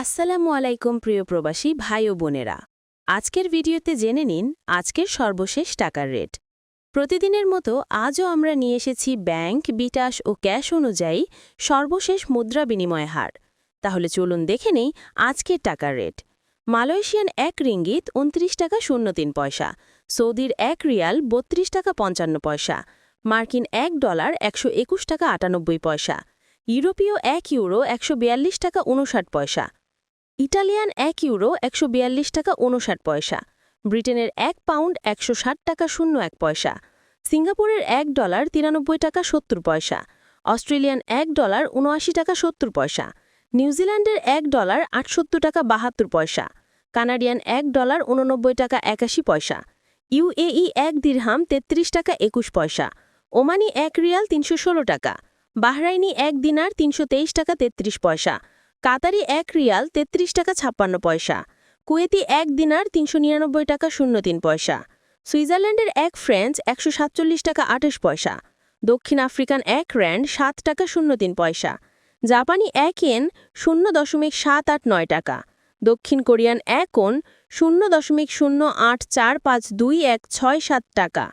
আসসালামু আলাইকুম প্রিয় প্রবাসী ভাই ও বোনেরা। আজকের ভিডিওতে জেনে নিন আজকের সর্বশেষ টাকার রেট। প্রতিদিনের মতো আজও আমরা নিয়ে এসেছি ব্যাংক বিটাস ও ক্যাশ অনুযায়ী সর্বশেষ মুদ্রা বিনিময় হার। তাহলে চলুন দেখে নেই আজকের টাকার রেট। মালয়েশিয়ান এক রিঙ্গিত উনত্রিশ টাকা শূন্য তিন পয়সা, সৌদির এক রিয়াল বত্রিশ টাকা পঞ্চান্ন পয়সা, মার্কিন এক ডলার একশো একুশ টাকা আটানব্বই পয়সা, ইউরোপীয় এক ইউরো একশো বিয়াল্লিশ টাকা উনষাট পয়সা ইটালিয়ান এক ইউরো একশো বিয়াল্লিশ টাকা উনষাট পয়সা, ব্রিটেনের এক পাউন্ড একশো ষাট টাকা শূন্য এক পয়সা, সিঙ্গাপুরের এক ডলার তিরানব্বই টাকা সত্তর পয়সা, অস্ট্রেলিয়ান এক ডলার উনআশি টাকা সত্তর পয়সা, নিউজিল্যান্ডের এক ডলার আটসত্তর টাকা বাহাত্তর পয়সা, কানাডিয়ান এক ডলার উননব্বই টাকা একাশি পয়সা, ইউএই এক দিরহাম তেত্রিশ টাকা একুশ পয়সা, ওমানি এক রিয়াল তিনশো ষোলো টাকা, বাহরাইনি এক দিনার তিনশো তেইশ টাকা তেত্রিশ পয়সা কাতারি এক রিয়াল তেত্রিশ টাকা ছাপ্পান্ন পয়সা, কুয়েতি এক দিনার তিনশো নিরানব্বই টাকা শূন্য তিন পয়সা, সুইজারল্যান্ডের এক ফ্রেঞ্চ একশো সাতচল্লিশ টাকা আঠাশ পয়সা, দক্ষিণ আফ্রিকান এক র্যান্ড সাত টাকা শূন্য তিন পয়সা, জাপানি এক এন শূন্য দশমিক সাত আট নয় টাকা, দক্ষিণ কোরিয়ান এক ওন শূন্য দশমিক শূন্য আট চার পাঁচ দুই এক ছয় সাত টাকা,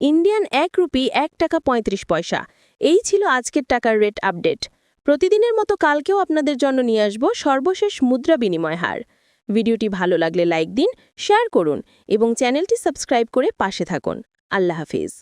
ইন্ডিয়ান এক রুপি এক টাকা পঁয়ত্রিশ পয়সা। এই ছিল আজকের টাকার রেট আপডেট। প্রতিদিনের মতো কালকেও আপনাদের জন্য নিয়ে আসব সর্বশেষ মুদ্রা বিনিময় হার। ভিডিওটি ভালো লাগলে লাইক দিন, শেয়ার করুন এবং চ্যানেলটি সাবস্ক্রাইব করে পাশে থাকুন। আল্লাহ হাফিজ।